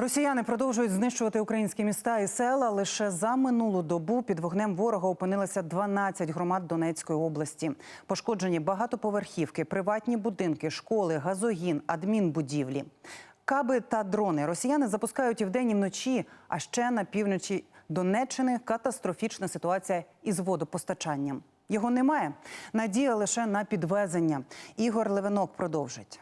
Росіяни продовжують знищувати українські міста і села. Лише за минулу добу під вогнем ворога опинилося 12 громад Донецької області. Пошкоджені багатоповерхівки, приватні будинки, школи, газогін, адмінбудівлі. Каби та дрони росіяни запускають і вдень, і вночі. А ще на півночі Донеччини катастрофічна ситуація із водопостачанням. Його немає. Надія лише на підвезення. Ігор Левинок продовжить.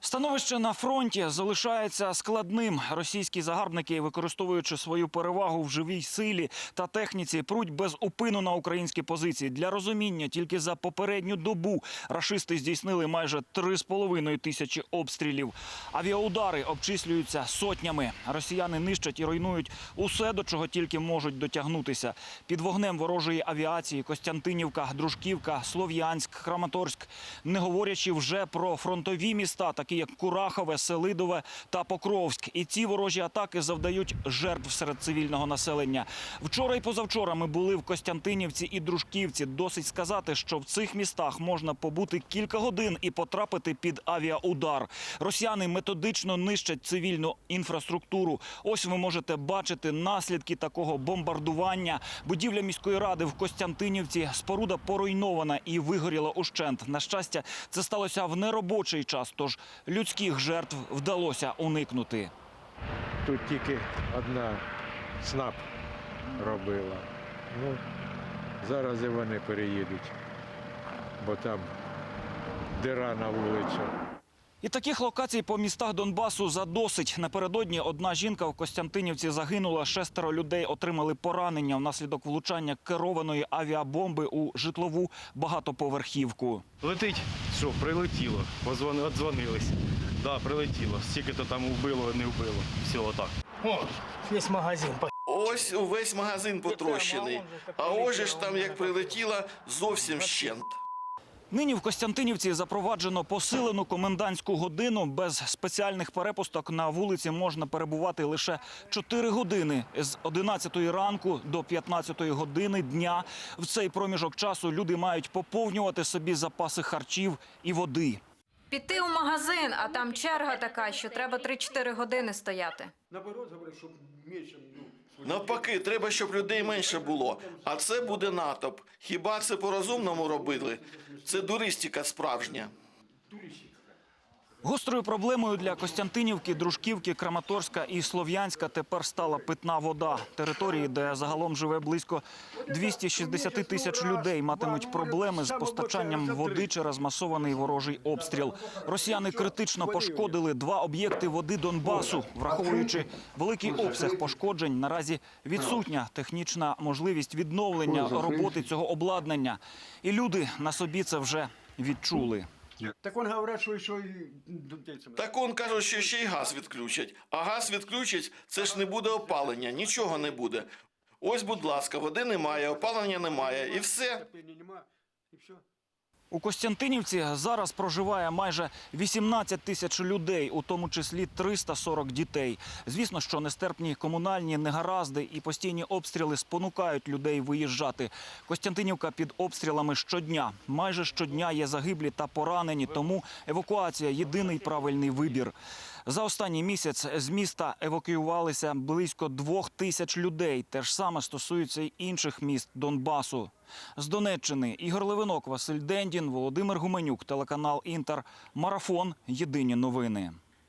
Становище на фронті залишається складним. Російські загарбники, використовуючи свою перевагу в живій силі та техніці, пруть без упину на українські позиції. Для розуміння тільки за попередню добу рашисти здійснили майже 3,5 тисячі обстрілів. Авіаудари обчислюються сотнями. Росіяни нищать і руйнують усе, до чого тільки можуть дотягнутися. Під вогнем ворожої авіації Костянтинівка, Дружківка, Слов'янськ, Краматорськ, не говорячи вже про фронтові міста, такі як Курахове, Селидове та Покровськ. І ці ворожі атаки завдають жертв серед цивільного населення. Вчора і позавчора ми були в Костянтинівці і Дружківці. Досить сказати, що в цих містах можна побути кілька годин і потрапити під авіаудар. Росіяни методично нищать цивільну інфраструктуру. Ось ви можете бачити наслідки такого бомбардування. Будівля міської ради в Костянтинівці споруда поруйнована і вигоріла ущент. На щастя, це сталося в неробочий час, тож людських жертв вдалося уникнути. Тут тільки одна СНАП робила. Ну, зараз і вони переїдуть, бо там дира на вулицю. І таких локацій по містах Донбасу задосить. Напередодні одна жінка в Костянтинівці загинула. Шестеро людей отримали поранення внаслідок влучання керованої авіабомби у житлову багатоповерхівку. Летить, що прилетіло, позвони, отдзвонились. Да, прилетіло. Стільки то там вбило, не вбило. Все, отак. О, весь магазин. Ось увесь магазин потрощений. А ось ж там, як прилетіла, зовсім щент. Нині в Костянтинівці запроваджено посилену комендантську годину. Без спеціальних перепусток на вулиці можна перебувати лише 4 години з 11 ранку до 15 години дня. В цей проміжок часу люди мають поповнювати собі запаси харчів і води. Піти у магазин, а там черга така, що треба 3-4 години стояти. Навпаки, треба, щоб людей менше було. А це буде натовп. Хіба це по-розумному робили? Це дуристика справжня. Гострою проблемою для Костянтинівки, Дружківки, Краматорська і Слов'янська тепер стала питна вода. Території, де загалом живе близько 260 тисяч людей, матимуть проблеми з постачанням води через масований ворожий обстріл. Росіяни критично пошкодили два об'єкти води Донбасу, враховуючи великий обсяг пошкоджень. Наразі відсутня технічна можливість відновлення роботи цього обладнання. І люди на собі це вже відчули. Так он говорить, що й. Так он каже, що ще й газ відключать. А газ відключать, це ж не буде опалення, нічого не буде. Ось, будь ласка, води немає, опалення немає, і все. У Костянтинівці зараз проживає майже 18 тисяч людей, у тому числі 340 дітей. Звісно, що нестерпні комунальні негаразди і постійні обстріли спонукають людей виїжджати. Костянтинівка під обстрілами щодня. Майже щодня є загиблі та поранені, тому евакуація єдиний правильний вибір. За останній місяць з міста евакуювалися близько двох тисяч людей. Те ж саме стосується й інших міст Донбасу. З Донеччини Ігор Левинок, Василь Дендін, Володимир Гуменюк, телеканал Інтер. Марафон. Єдині новини.